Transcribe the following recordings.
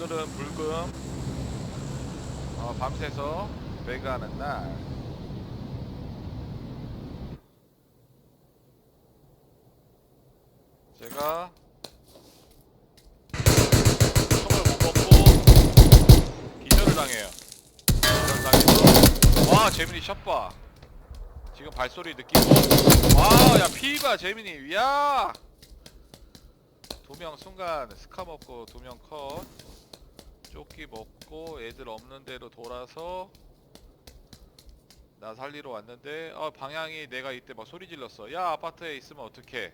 오늘은 불금 어, 밤새서 배가하는 날. 제가 총을 못 먹고 기절을 당해요. 기절을 당해서. 와 재민이 샷봐. 지금 발소리 느끼고. 와야 피가 재민이. 야! 두 명 순간 스카 먹고 두 명 컷 조끼 먹고 애들 없는 데로 돌아서 나 살리러 왔는데 어 방향이 내가 이때 막 소리 질렀어. 야 아파트에 있으면 어떡해?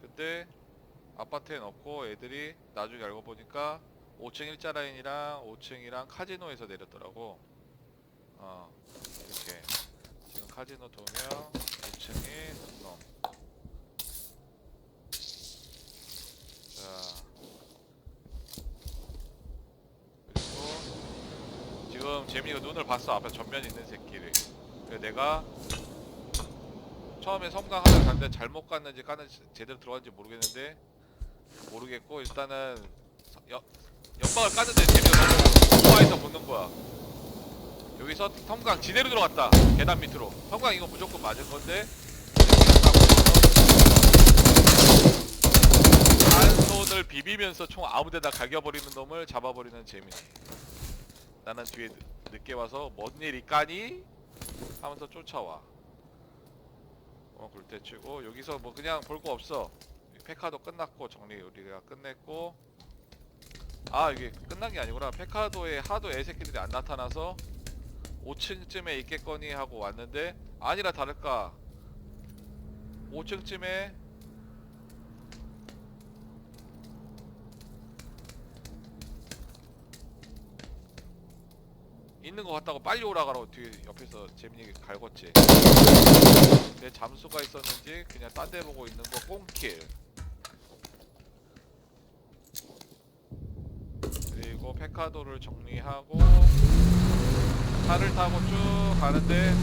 근데 아파트에 넣고 애들이 나중에 알고 보니까 5층 일자 라인이랑 5층이랑 카지노에서 내렸더라고. 어 이렇게. 지금 카지노 도명 2층이 놈자 그리고 지금 재민이가 눈을 봤어 앞에 전면 있는 새끼를. 그래서 내가 처음에 섬광 하나 갔는데 잘못 갔는지 까는지 제대로 들어갔는지 모르겠는데 모르겠고 일단은 서- 여, 연막을 까는데 재민이가 너무 좋아해서 붙는 거야. 여기서 섬광 지대로 들어갔다 계단 밑으로. 섬광 이거 무조건 맞을 건데 한 손을 비비면서 총 아무데나 갈겨버리는 놈을 잡아버리는 재민이. 나는 뒤에 늦- 늦게 와서 뭔 일이 까니? 하면서 쫓아와. 어 굴대 치고 여기서 뭐 그냥 볼 거 없어. 페카도 끝났고 정리 우리가 끝냈고. 아 이게 끝난 게 아니구나. 페카도에 하도 애새끼들이 안 나타나서 5층쯤에 있겠거니 하고 왔는데 아니라 다를까. 5층쯤에 있는 것 같다고 빨리 오라 가라고 뒤에 옆에서 재민이 갈궜지. 내 잠수가 있었는지 그냥 딴 데 보고 있는 거 꽁킬. 그리고 페카도를 정리하고 차를 타고 쭉 가는데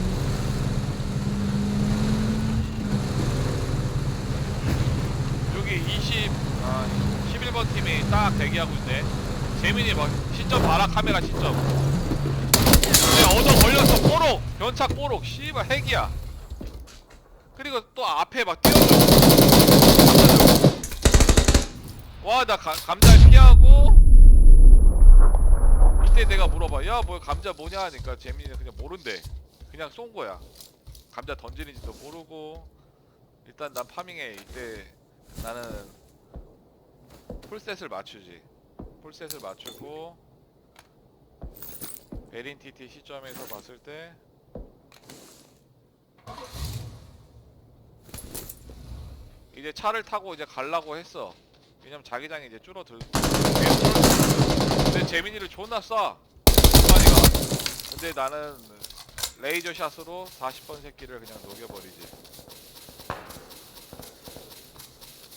여기 20, 아, 11번 팀이 딱 대기하고 있네. 재민이 막 시점 봐라 카메라 시점 내 얻어 걸렸어 뽀록. 변착 뽀록. 씨발 핵이야. 그리고 또 앞에 막 뛰어들어. 와나 감자 피하고. 이때 내가 물어봐. 야 뭐 감자 뭐냐 하니까 재민이는 그냥 모른대. 그냥 쏜 거야. 감자 던지는지도 모르고. 일단 난 파밍해. 이때 나는 풀셋을 맞추지. 풀셋을 맞추고 베린 TT 시점에서 봤을 때 이제 차를 타고 이제 가려고 했어. 왜냐면 자기장이 이제 줄어들. 근데 재민이를 존나 쏴. 근데 나는 레이저 샷으로 40번 새끼를 그냥 녹여버리지.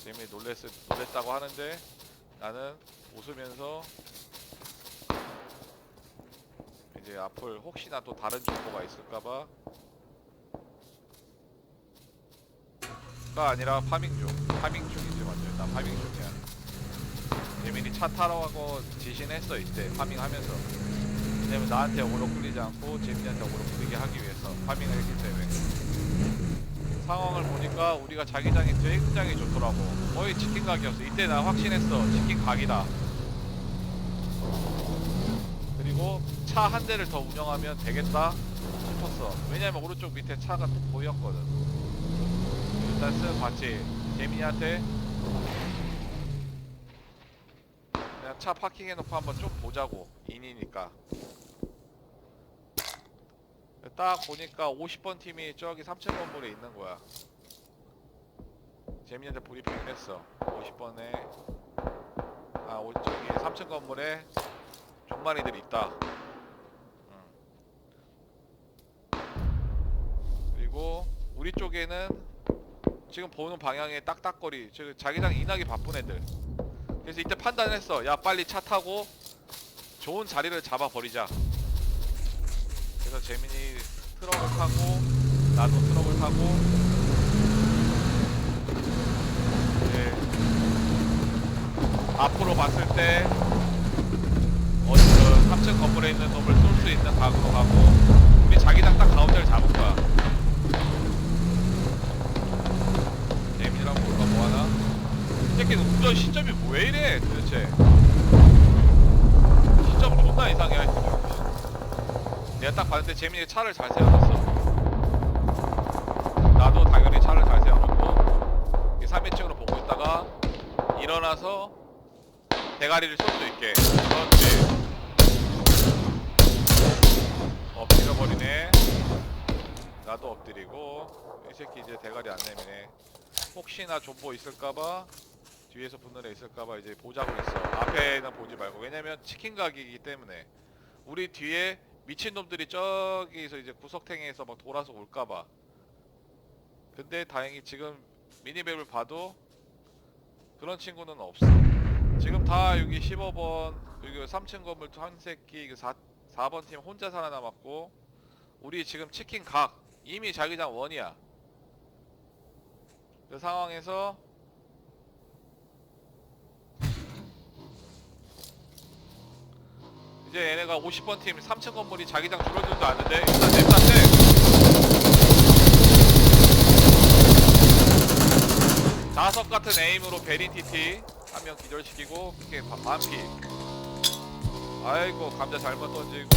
재민이 놀랬 놀랬다고 하는데 나는 웃으면서 이제 앞을 혹시나 또 다른 정보가 있을까봐. 가 아니라 파밍 중. 파밍 중이지 완전 나 파밍 중이야. 재민이 차 타러 가고 지신했어 이때 파밍하면서. 왜냐면 나한테 오로 끌리지 않고 재민이한테 오로 끌리게 하기 위해서 파밍을 했기 때문에. 상황을 보니까 우리가 자기장이 굉장히 좋더라고. 거의 치킨 각이었어. 이때 나 확신했어. 치킨 각이다 그리고 차 한 대를 더 운영하면 되겠다 싶었어. 왜냐면 오른쪽 밑에 차가 또 보였거든. 일단 쓱 봤지 재민이한테. 그냥 차 파킹해놓고 한번 좀 보자고. 인이니까. 딱 보니까 50번 팀이 저기 3층 건물에 있는 거야. 재민이한테 브리핑을 했어. 50번에. 아 오- 저기 3층 건물에 종마리들이 있다 음. 그리고 우리 쪽에는 지금 보는 방향에 딱딱거리 지금 자기장 인하기 바쁜 애들. 그래서 이때 판단했어. 야 빨리 차 타고 좋은 자리를 잡아 버리자. 그래서 재민이 트럭을 타고 나도 트럭을 타고 이제 앞으로 봤을 때 어디 그 3층 건물에 있는 놈을 쏠 수 있는 각으로 가고 우리 자기장 딱 가운데를 잡은 거야. 재민이랑 볼까 뭐 하나? 이 새끼는 운전 시점이 왜 이래 도대체? 시점 존나 이상해. 내가 딱 봤는데 재민이 차를 잘 세워놨어. 나도 당연히 차를 잘 세워놓고 3인칭으로 보고 있다가 일어나서 대가리를 쏠 수 있게. 그렇지. 엎드려 버리네. 나도 엎드리고 이 새끼 이제 대가리 안 내미네. 혹시나 존버 있을까봐 뒤에서 붙는 애 있을까봐 이제 보자고 있어. 앞에는 보지 말고. 왜냐면 치킨 가게이기 때문에. 우리 뒤에 미친놈들이 저기서 이제 구석탱이에서 막 돌아서 올까봐 근데 다행히 지금 미니맵을 봐도 그런 친구는 없어. 지금 다 여기 15번 여기 3층 건물 한 새끼 4, 4번 팀 혼자 살아남았고 우리 지금 치킨 각 이미 자기장 원이야. 그 상황에서 이제 얘네가 50번 팀 3층 건물이 자기장 줄어들지도 않는데 일단 냅다세 자석 같은 에임으로 베린 TT 한명 기절시키고 바- 반피. 아이고 감자 잘못 던지고.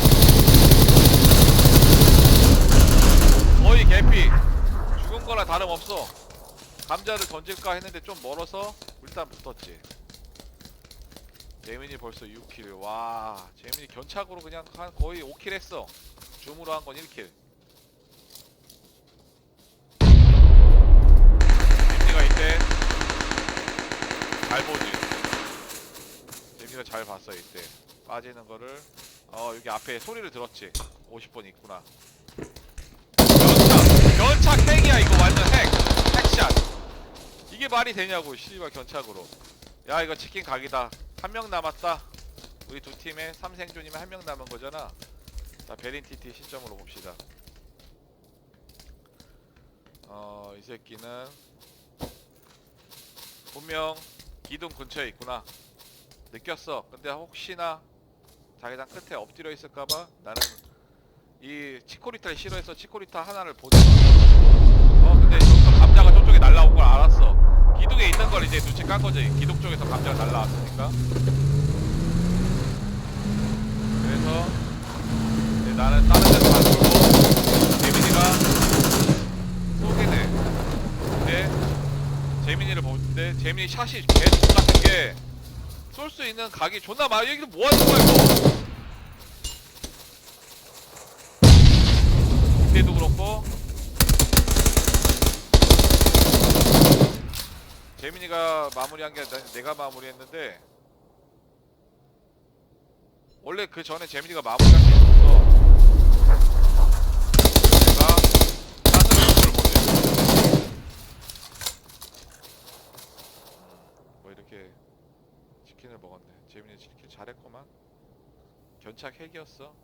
거의 개피. 죽은 거나 다름없어. 감자를 던질까 했는데 좀 멀어서 일단 붙었지 재민이 벌써 6킬 와 재민이 견착으로 그냥 한 거의 5킬 했어 줌으로 한 건 1킬 재민이가 이때 잘 보지. 재미가 잘 봤어 이때 빠지는 거를 어 여기 앞에 소리를 들었지. 50번 있구나. 견착, 견착 핵이야 이거 완전 핵, 핵샷. 이게 말이 되냐고 씨발 견착으로. 야 이거 치킨 각이다. 한 명 남았다. 우리 두 팀에 삼생존이면 한 명 남은 거잖아. 자 베린 TT 시점으로 봅시다. 어 이 새끼는 분명 기둥 근처에 있구나. 느꼈어. 근데 혹시나 자기장 끝에 엎드려 있을까봐 나는 이 치코리타를 싫어해서 치코리타 하나를 보내. 어 근데 감자가 저쪽에 날라온 걸 알았어. 기둥에 있는 걸 이제 눈치 깐 거지. 기둥 쪽에서 감자가 날라왔으니까. 그래서 이제 나는 다른 데로 가고 재민이가 쏘게네. 근데 재민이를 보는데 재민이 샷이 개죽 같은 게 쏠 수 있는 각이 존나 많아. 여기서 뭐 하는 거야 이거? 이때도 그렇고 재민이가 마무리한 게 아니라 내가 마무리했는데 원래 그 전에 재민이가 마무리할 게 있었어. 내가 사슬을 보내. 뭐 이렇게 치킨을 먹었네. 재민이 치킨 잘했구만. 견착 핵이었어.